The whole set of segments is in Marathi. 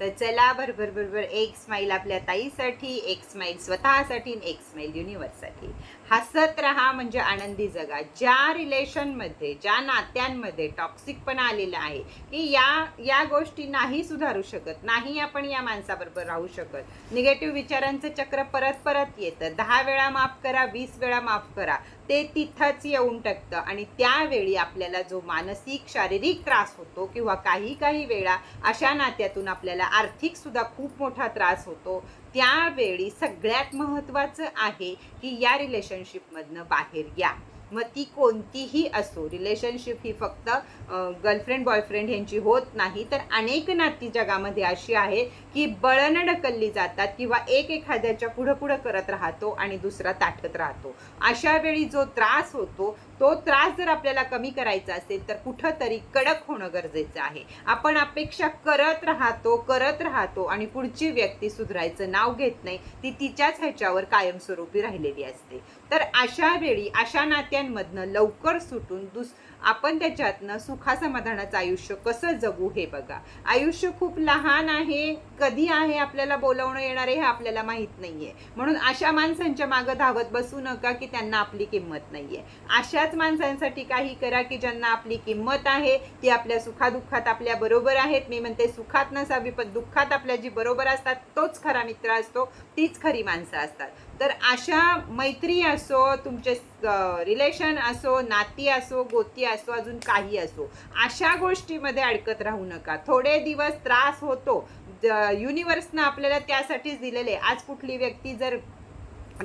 तर चला बरोबर बरोबर एक स्माईल आपल्या ताईसाठी एक स्माईल स्वतःसाठी एक स्माईल युनिवर्ससाठी हसत राहा म्हणजे आनंदी जगा. ज्या रिलेशनमध्ये ज्या नात्यांमध्ये टॉक्सिकपणा आलेला आहे की या या गोष्टी नाही सुधारू शकत नाही आपण या माणसाबरोबर राहू शकत. निगेटिव्ह विचारांचं चक्र परत परत येतं. दहा वेळा माफ करा वीस वेळा माफ करा. ते तिथंच येऊन टकतं. आणि त्यावेळी आपल्याला जो मानसिक शारीरिक त्रास होतो किंवा काही काही वेळा अशा नात्यातून आपल्याला आर्थिकसुद्धा खूप मोठा त्रास होतो त्यावेळी सगळ्यात महत्त्वाचं आहे की या रिलेशनशिपमधनं बाहेर या. मग ती कोणतीही असो रिलेशनशिप ही फक्त गर्लफ्रेंड बॉयफ्रेंड ह्यांची होत नाही. तर अनेक नाती जगामध्ये अशी आहे की बळनं ढकलली जातात किंवा एक एखाद्याच्या पुढं पुढं करत राहतो आणि दुसरा ताठत राहतो. अशा वेळी जो त्रास होतो तो त्रास जर आपल्याला कमी करायचा असेल तर कुठंतरी कडक होणं गरजेचं आहे. आपण अपेक्षा करत राहतो करत राहतो आणि पुढची व्यक्ती सुधारायचं नाव घेत नाही ती तिच्याच ह्याच्यावर कायमस्वरूपी राहिलेली असते. तर अशा वेळी अशा नात्यांमधनं लवकर सुटून दुस आपण त्याच्यातनं सुखासमाधानाचं आयुष्य कसं जगू हे बघा. आयुष्य खूप लहान आहे कधी आहे आपल्याला बोलवणं येणार आहे हे आपल्याला माहीत नाहीये. म्हणून अशा माणसांच्या मागं धावत बसू नका की त्यांना आपली किंमत नाहीये. अशाच माणसांसाठी काही करा की ज्यांना आपली किंमत आहे ती आपल्या सुखादुःखात आपल्या बरोबर आहेत. मी म्हणते सुखात नसावी पण दुःखात आपल्या जी बरोबर असतात तोच खरा मित्र असतो तीच खरी माणसं असतात. तर अशा मैत्री असो तुमचे रिलेशन असो नाती असो गोती असो अजून काही असो अशा गोष्टीमध्ये अडकत राहू नका. थोडे दिवस त्रास होतो. युनिव्हर्सनं आपल्याला त्यासाठीच दिलेले आज कुठली व्यक्ती जर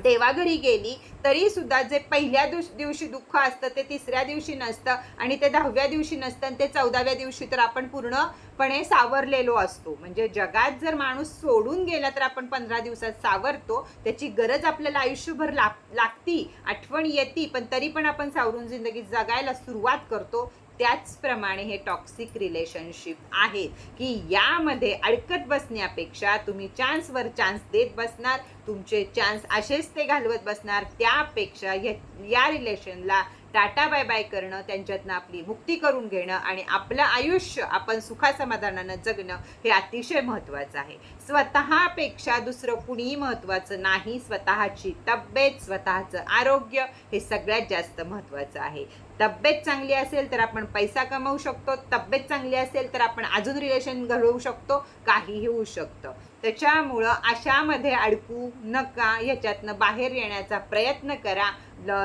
देवाघरी गेली तरी सुद्धा जे पहिल्या दिवशी दुःख असतं ते तिसऱ्या दिवशी नसतं आणि ते दहाव्या दिवशी नसतं आणि ते चौदाव्या दिवशी तर आपण पूर्णपणे सावरलेलो असतो. म्हणजे जगात जर माणूस सोडून गेला तर आपण पंधरा दिवसात सावरतो त्याची गरज आपल्याला आयुष्यभर लाग लागती आठवण येते पण तरी पण आपण सावरून जिंदगी जगायला सुरुवात करतो. त्याचप्रमाणे हे टॉक्सिक रिलेशनशिप आहेत की यामध्ये अडकत बसण्यापेक्षा तुम्ही चान्सवर चान्स देत बसणार तुमचे चान्स असेच ते घालवत बसणार. त्यापेक्षा या या रिलेशनला टाटा बाय बाय करणं त्यांच्यातनं आपली मुक्ती करून घेणं आणि आपलं आयुष्य आपण सुखासमाधानानं जगणं हे अतिशय महत्त्वाचं आहे. स्वतःपेक्षा दुसरं कुणीही महत्त्वाचं नाही. स्वतःची तब्येत स्वतःचं आरोग्य हे सगळ्यात जास्त महत्त्वाचं आहे. तब्येत चांगली असेल तर आपण पैसा कमवू शकतो. तब्येत चांगली असेल तर आपण अजून रिलेशन घडवू शकतो. काहीही होऊ शकतं. त्याच्यामुळं अशामध्ये अडकू नका. ह्याच्यातनं बाहेर येण्याचा प्रयत्न करा.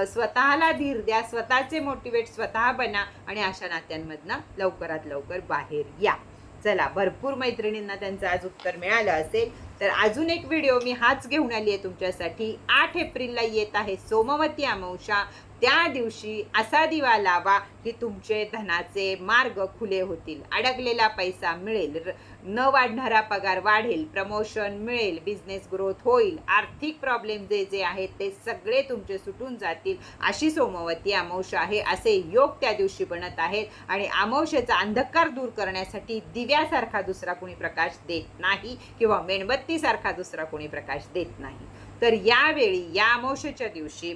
स्वतःला धीर द्या. स्वतःचे मोटिवेट स्वतः बना आणि अशा नात्यांमधनं लवकरात लवकर बाहेर या. चला भरपूर मैत्रिणींना त्यांचं आज उत्तर मिळालं असेल. तर अजून एक व्हिडिओ मी हाच घेऊन आली आहे तुमच्यासाठी. आठ एप्रिलला येत आहे सोमवती अमावशा त्या दिवशी असा दिवा लावा की तुमचे धनाचे मार्ग खुले होतील. अडकलेला पैसा मिळेल न वाढणारा पगार वाढेल प्रमोशन मिळेल बिझनेस ग्रोथ होईल आर्थिक प्रॉब्लेम जे जे आहेत ते सगळे तुमचे सुटून जातील अशी सोमवती अमावस्या आहे असे योग त्या दिवशी बनत आहेत. आणि अमावस्येचा अंधकार दूर करण्यासाठी दिव्यासारखा दुसरा कोणी प्रकाश देत नाही किंवा मेणबत्तीसारखा दुसरा कोणी प्रकाश देत नाही. तर यावेळी या अमावस्येच्या दिवशी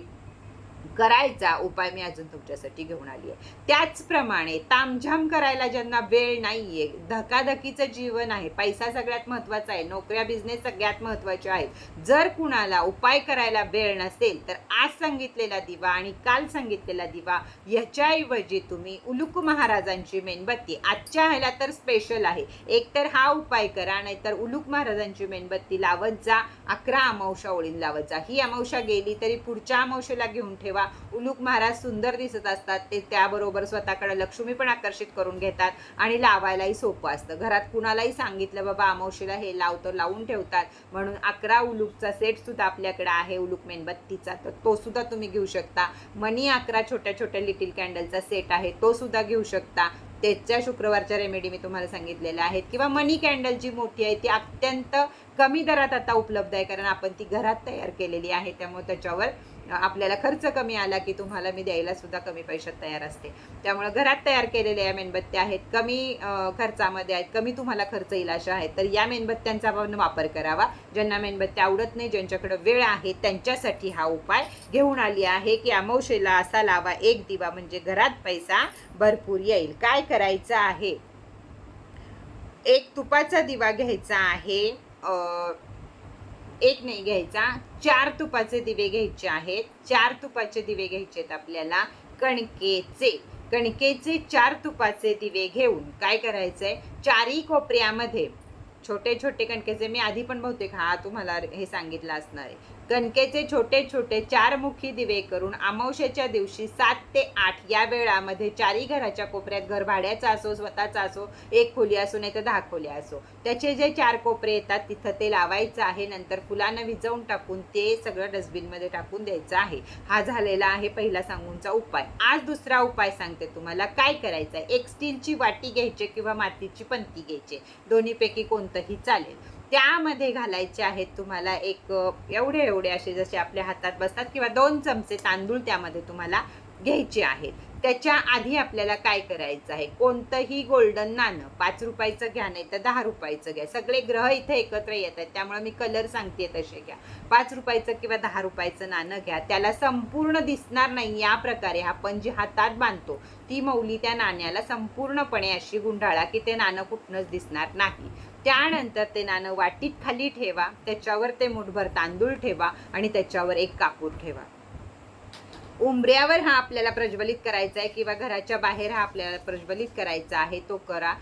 करायचा उपाय मी अजून तुमच्यासाठी घेऊन आली आहे. त्याचप्रमाणे तामझाम करायला ज्यांना वेळ नाहीये धकाधकीचं जीवन आहे पैसा सगळ्यात महत्त्वाचा आहे नोकऱ्या बिझनेस सगळ्यात महत्त्वाचे आहेत. जर कुणाला उपाय करायला वेळ नसेल तर आज सांगितलेला दिवा आणि काल सांगितलेला दिवा ह्याच्याऐवजी तुम्ही उलुक महाराजांची मेणबत्ती आजच्या ह्याला तर स्पेशल आहे. एक तर हा उपाय करा नाहीतर उलुक महाराजांची मेणबत्ती लावत जा अकरा अमावशा ओळीन लावत जा. ही अमावशा गेली तरी पुढच्या अमावशेला घेऊन ठेवा. उलूक महाराज सुंदर दिसत असतात ते त्याबरोबर स्वतःकडे लक्ष्मी पण आकर्षित करून घेतात आणि लावायलाही सोपं असतं. घरात कुणालाही सांगितलं बाबा अमावशीला हे लाव तर लावून ठेवतात. म्हणून अकरा उलूकचा सेट सुद्धा आपल्याकडे आहे उलूक मेणबत्तीचा. तर तो सुद्धा तुम्ही घेऊ शकता. मनी अकरा छोट्या छोट्या लिटिल कॅन्डलचा सेट आहे तो सुद्धा घेऊ शकता. त्याच्या शुक्रवारच्या रेमेडी मी तुम्हाला सांगितलेल्या आहेत. किंवा मनी कॅन्डल जी मोठी आहे ती अत्यंत कमी दरात आता उपलब्ध आहे कारण आपण ती घरात तयार केलेली आहे. त्यामुळे त्याच्यावर आपल्याला खर्च कमी आला की तुम्हाला मी द्यायला सुद्धा कमी पैशात तयार असते. त्यामुळे घरात तयार केलेल्या या मेणबत्त्या आहेत. कमी खर्चामध्ये आहेत. कमी तुम्हाला खर्च येईल अशा आहेत. तर या मेणबत्त्यांचा आपण वापर करावा. ज्यांना मेणबत्त्या आवडत नाही ज्यांच्याकडे वेळ आहे त्यांच्यासाठी हा उपाय घेऊन आली आहे की अमावशेला असा लावा एक दिवा म्हणजे घरात पैसा भरपूर येईल. काय करायचं आहे? एक तुपाचा दिवा घ्यायचा आहे. एक नाही घ्यायचा. चार तुपाचे दिवे घ्यायचे आहेत. चार तुपाचे दिवे घ्यायचे आहेत आपल्याला. कणकेचे. कणकेचे चार तुपाचे दिवे घेऊन काय करायचंय? चारही कोपऱ्यामध्ये छोटे छोटे कणकेचे. मी आधी पण बहुतेक हा तुम्हाला हे सांगितलं असणार आहे. कणकेचे छोटे छोटे चार मुखी दिवे करून अमावश्याच्या दिवशी सात ते आठ या वेळामध्ये चारही घराच्या कोपऱ्यात घर भाड्याचा असो स्वतःचा असो एक खोली असो नाही तर दहा खोल्या असो. त्याचे जे चार कोपरे येतात तिथं ते लावायचं आहे. नंतर फुलानं विजवून टाकून ते सगळं डस्टबिनमध्ये टाकून द्यायचं आहे. हा झालेला आहे पहिला सांगूनचा उपाय. आज दुसरा उपाय सांगते तुम्हाला. काय करायचं? आहे एक स्टीलची वाटी घ्यायची किंवा मातीची पंती घ्यायची. दोन्हीपैकी कोणतंही चालेल. त्यामध्ये घालायचे आहेत तुम्हाला एक एवढे एवढे असे जसे आपल्या हातात बसतात किंवा दोन चमचे तांदूळ त्यामध्ये तुम्हाला घ्यायचे आहेत. त्याच्या आधी आपल्याला काय करायचं आहे? कोणतंही गोल्डन नाणं पाच रुपयाचं घ्या नाही तर दहा रुपयाचं घ्या. सगळे ग्रह इथे एकत्र येत आहेत त्यामुळे मी कलर सांगते तसे घ्या. पाच रुपयाचं किंवा दहा रुपयाचं नाणं घ्या. त्याला संपूर्ण दिसणार नाही या प्रकारे आपण जी हातात बांधतो ती मौली त्या नाण्याला संपूर्णपणे अशी गुंडाळा की ते नाणं कुठनंच दिसणार नाही. त्यानंतर ते नाणं वाटीत खाली ठेवा त्याच्यावर ते मुठभर तांदूळ ठेवा आणि त्याच्यावर एक कापूर ठेवा. उंबऱ्यावर हा आपल्याला प्रज्वलित करायचा आहे किंवा घराच्या बाहेर हा आपल्याला प्रज्वलित करायचा आहे तो करा.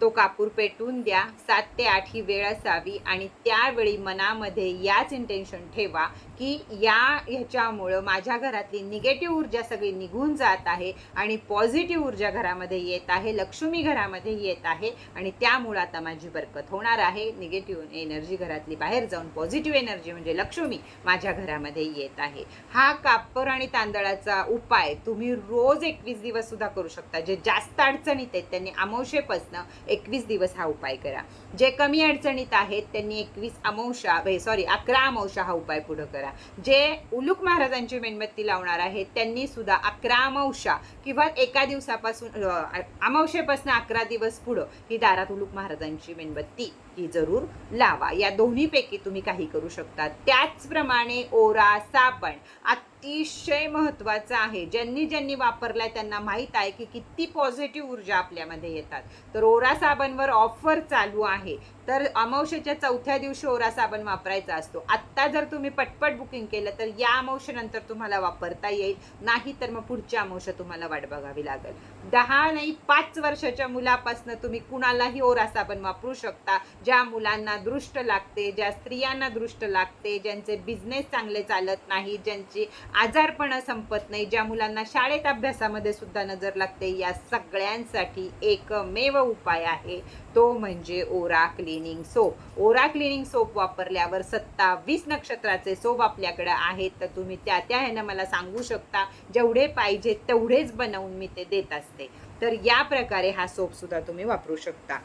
तो कापूर पेटवून द्या. सात ते आठ ही वेळ असावी आणि त्यावेळी मनामध्ये याच इंटेन्शन ठेवा की या ह्याच्यामुळं माझ्या घरातली निगेटिव्ह ऊर्जा सगळी निघून जात आहे आणि पॉझिटिव्ह ऊर्जा घरामध्ये येत आहे लक्ष्मी घरामध्ये येत आहे आणि त्यामुळं आता माझी बरकत होणार आहे. निगेटिव्ह एनर्जी घरातली बाहेर जाऊन पॉझिटिव्ह एनर्जी म्हणजे लक्ष्मी माझ्या घरामध्ये येत आहे. हा कापर आणि तांदळाचा उपाय तुम्ही रोज एकवीस दिवस सुद्धा करू शकता. जे जास्त अडचणीत आहेत त्यांनी दिवसापासनं एकवीस दिवस हा उपाय करा. जे कमी अडचणीत आहेत त्यांनी एकवीस अमावशा सॉरी अकरा अमावशा हा उपाय पुढं करा. जे उलूक महाराजांची मेणबत्ती लावणार आहेत त्यांनी सुद्धा अकरा अमावशा किंवा एका दिवसापासून अमावशेपासून अकरा दिवस पुढं ही दारात उलूक महाराजांची मेणबत्ती ही जरूर लावा. या दोन्हीपैकी तुम्ही काही करू शकता. त्याचप्रमाणे ओरा साबण अतिशय महत्वाचं आहे. ज्यांनी ज्यांनी वापरलाय त्यांना माहीत आहे की किती पॉझिटिव्ह ऊर्जा आपल्यामध्ये येतात. तर ओरा साबणवर ऑफर चालू आहे. तर अमावशेच्या चौथ्या दिवशी ओरा साबण वापरायचा असतो. आत्ता जर तुम्ही पटपट बुकिंग केलं तर या अमावशेनंतर तुम्हाला वापरता येईल. नाही तर मग पुढच्या अमावशा तुम्हाला वाट बघावी लागेल. दहा नाही पाच वर्षाच्या मुलापासून तुम्ही कुणालाही ओरा साबण वापरू शकता. ज्या मुलांना दृष्ट लागते ज्या स्त्रियांना दृष्ट लागते ज्यांचे बिझनेस चांगले चालत नाही ज्यांची आजारपणं संपत नाही ज्या मुलांना शाळेत अभ्यासामध्ये सुद्धा नजर लागते या सगळ्यांसाठी एकमेव उपाय आहे. तो म्हणजे aura cleaning soap aura cleaning soap वापरल्यावर सत्तावीस नक्षत्राचे सोप आपल्याकडे आहेत. तर तुम्ही त्या त्या ह्यानं मला सांगू शकता. जेवढे पाहिजे तेवढेच बनवून मी ते देत असते. तर या प्रकारे हा सोप सुद्धा तुम्ही वापरू शकता.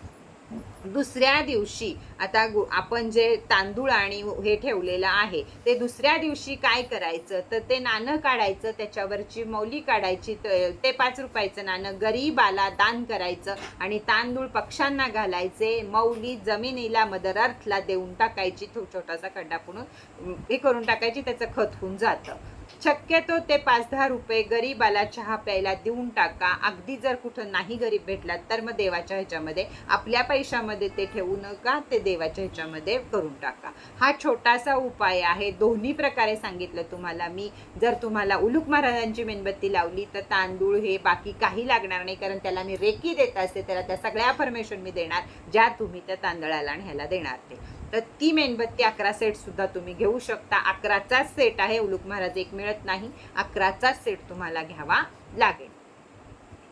दुसऱ्या दिवशी आता गु- आपण जे तांदूळ आणि हे ठेवलेलं आहे ते दुसऱ्या दिवशी काय करायचं? तर ते नाणं काढायचं त्याच्यावरची मौली काढायची ते पाच रुपयाचं नाणं गरीबाला दान करायचं आणि तांदूळ पक्ष्यांना घालायचे मौली जमिनीला मदर अर्थला देऊन टाकायची तो छोटासा खड्डा पुणून हे करून टाकायची त्याचं खत होऊन जातं. शक्यतो ते पाच दहा रुपये गरीबाला चहा प्यायला देऊन टाका. अगदी जर कुठं नाही गरीब भेटला तर मग देवाच्या ह्याच्यामध्ये आपल्या पैशामध्ये ते ठेवू नका ते देवाच्या ह्याच्यामध्ये करून टाका. हा छोटासा उपाय आहे. दोन्ही प्रकारे सांगितलं तुम्हाला मी. जर तुम्हाला उलूक महाराजांची मेणबत्ती लावली तर तांदूळ हे बाकी काही लागणार नाही कारण त्याला मी रेकी देत असते. त्याला त्या सगळ्या फॉर्मेशन मी देणार ज्या तुम्ही त्या तांदळाला आणि ह्याला देणार ते. तर ती मेणबत्ती अकरा सेटसुद्धा तुम्ही घेऊ शकता. अकराचाच सेट आहे उलूक महाराज एक मिळत नाही. अकराचाच सेट तुम्हाला घ्यावा लागेल.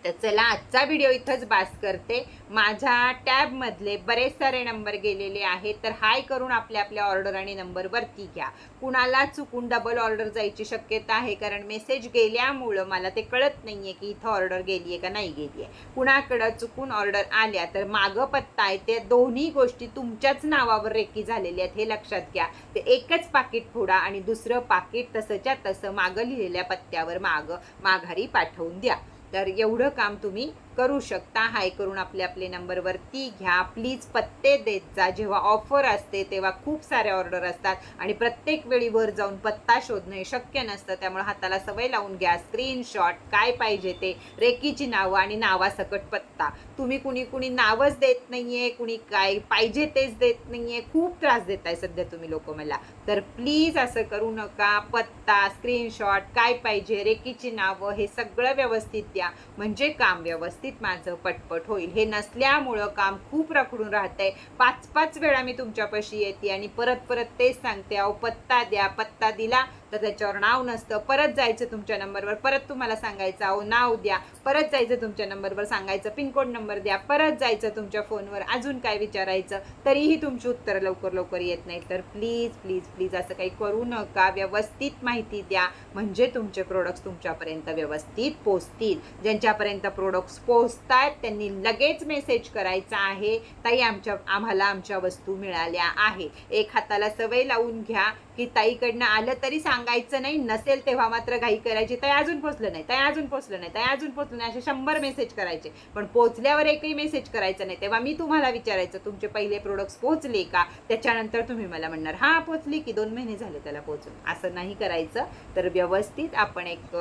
तर चला आजचा व्हिडिओ इथंच बास करते. माझ्या टॅबमधले बरेच सारे नंबर गेलेले आहेत तर हाय करून आपल्या आपल्या ऑर्डर आणि नंबरवरती घ्या. कुणाला चुकून डबल ऑर्डर जायची शक्यता आहे? कारण मेसेज गेल्यामुळं मला ते कळत नाही आहे की इथं ऑर्डर गेली आहे का नाही गेली आहे कुणाकडं चुकून ऑर्डर आल्या तर मागं पत्ता आहे. त्या दोन्ही गोष्टी तुमच्याच नावावर रेकी झालेल्या आहेत हे लक्षात घ्या. ते एकच पाकिट फोडा आणि दुसरं पाकिट तसंच्या तसं मागं लिहिलेल्या पत्त्यावर मागं माघारी पाठवून द्या. तर एवढं काम तुम्ही करू शकता. हाय करून आपले आपले नंबरवरती घ्या. प्लीज पत्ते देत जा. जेव्हा ऑफर असते तेव्हा खूप साऱ्या ऑर्डर असतात. आणि प्रत्येक वेळी वर जाऊन पत्ता शोधणे हे शक्य नसतं. त्यामुळे हाताला सवय लावून घ्या. स्क्रीनशॉट काय पाहिजे ते. रेकीची नावं आणि नावासकट पत्ता. तुम्ही कुणी कुणी नावच देत नाहीये. कुणी काय पाहिजे तेच देत नाहीये. खूप त्रास देताय सध्या तुम्ही लोक मला. तर प्लीज असं करू नका. पत्ता स्क्रीनशॉट काय पाहिजे रेकीची नावं हे सगळं व्यवस्थित द्या. म्हणजे काम व्यवस्थित. माझं पटपट होईल. हे नसल्यामुळं काम खूप रखडून राहतंय. पाच पाच वेळा मी तुमच्यापाशी येते आणि परत परत तेच सांगते. अहो पत्ता द्या पत्ता दिला तर त्याच्यावर नाव नसतं. परत जायचं तुमच्या नंबरवर. परत तुम्हाला सांगायचं अहो नाव द्या. परत जायचं तुमच्या नंबरवर सांगायचं पिनकोड नंबर द्या. परत जायचं तुमच्या फोनवर अजून काय विचारायचं? तरीही तुमची उत्तरं लवकर लवकर येत नाही तर प्लीज प्लीज प्लीज असं काही करू नका. व्यवस्थित माहिती द्या. म्हणजे तुमचे प्रोडक्ट्स तुमच्यापर्यंत व्यवस्थित पोचतील ज्यांच्यापर्यंत प्रोडक्ट्स पोचतायत त्यांनी लगेच मेसेज करायचा आहे. ताई आमच्या आम्हाला आमच्या वस्तू मिळाल्या आहेत. एक हाताला सवय लावून घ्या. की ताईकडनं आलं तरी सांगायचं नाही नसेल तेव्हा मात्र घाई करायची. ताई अजून पोचलं नाही ताई अजून पोचलं नाही ताई अजून पोचलं नाही असे शंभर मेसेज करायचे. पण पोचल्यावर एकही मेसेज करायचा नाही. तेव्हा मी तुम्हाला विचारायचं तुमचे पहिले प्रोडक्ट्स पोचले का? त्याच्यानंतर तुम्ही मला म्हणणार हा पोचली की दोन महिने झाले त्याला पोचून. असं नाही करायचं. तर व्यवस्थित आपण एक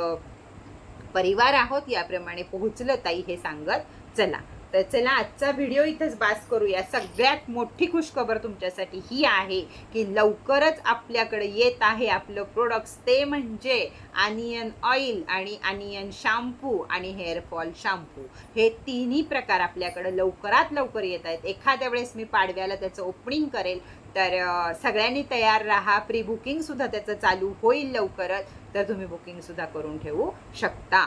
परिवार आहोत. याप्रमाणे पोहोचलं ताई हे सांगत. चला. तर चला आजचा व्हिडिओ इथंच बास करूया. सगळ्यात मोठी खुशखबर तुमच्यासाठी ही आहे की लवकरच आपल्याकडे येत आहे आपलं प्रोडक्ट्स ते म्हणजे आनियन ऑइल आणि आनियन शॅम्पू आणि हेअरफॉल शॅम्पू हे तिन्ही प्रकार आपल्याकडे लवकरात लवकर येत आहेत. एखाद्या वेळेस मी पाडव्याला त्याचं ओपनिंग करेल तर सगळ्यांनी तयार राहा. प्री बुकिंगसुद्धा त्याचं चालू होईल लवकरच. तर तुम्ही बुकिंगसुद्धा करून ठेवू शकता.